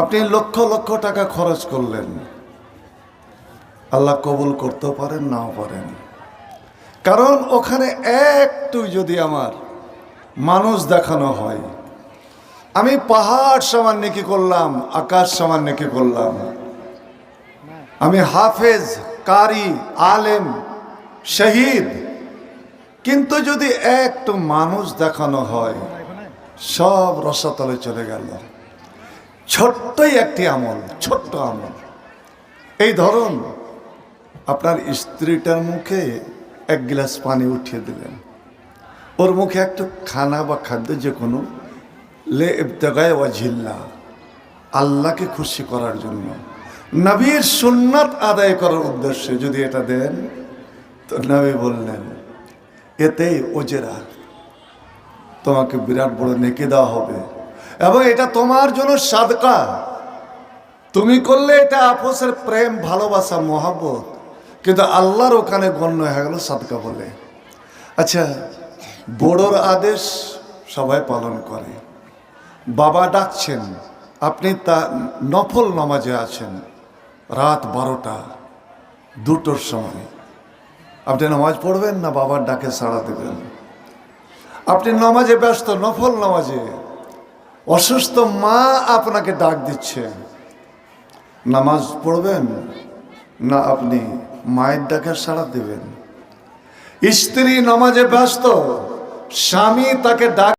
আপনি লক্ষ লক্ষ টাকা খরচ করলেন। আল্লাহ কবুল করতেও পারেন, নাও পারেন। কারণ ওখানে একটু যদি আমার মানুষ দেখানো হয়, আমি পাহাড় সমান নেকি করলাম, আকাশ সমান নেকি করলাম। আমি হাফেজ, কারি, আলেম, শহীদ। কিন্তু যদি একটু মানুষ দেখানো হয়, সব রসাতলে চলে গেল। ছোট্টই একটি আমল, ছোট্ট আমল। এই ধরুন আপনার স্ত্রীটার মুখে এক গ্লাস পানি উঠিয়ে দিলেন। ওর মুখে একটু খানা বা খাদ্য যে কোনো, লে ইবতেগায় ওয়া ঝিল্লা, আল্লাহকে খুশি করার জন্য। নবীর সুন্নাত আদায় করার উদ্দেশ্যে যদি এটা দেন, তো নবী বললেন, এতেই ওজেরা। তোমাকে বিরাট বড় নেকে দেওয়া হবে। এবং এটা তোমার জন্য সাদকা। তুমি করলে এটা আপোসের প্রেম, ভালোবাসা, মহাব্বত। কিন্তু আল্লাহর ওখানে গণ্য হয়ে গেল সাদকা বলে। আচ্ছা বড়োর আদেশ সবাই পালন করে। বাবা ডাকছেন, আপনি তা নফল নামাজে আছেন রাত বারোটা, দুটোর সময়। আপনি নামাজ পড়বেন না, বাবার ডাকে সাড়া দেবেন। আপনি নামাজে ব্যস্ত, নফল নামাজে। অসুস্থ মা আপনাকে ডাক দিচ্ছে। নামাজ পড়বেন, না আপনি মায়ের ডাকে সাড়া দেবেন। স্ত্রী নামাজে ব্যস্ত, স্বামী তাকে ডাক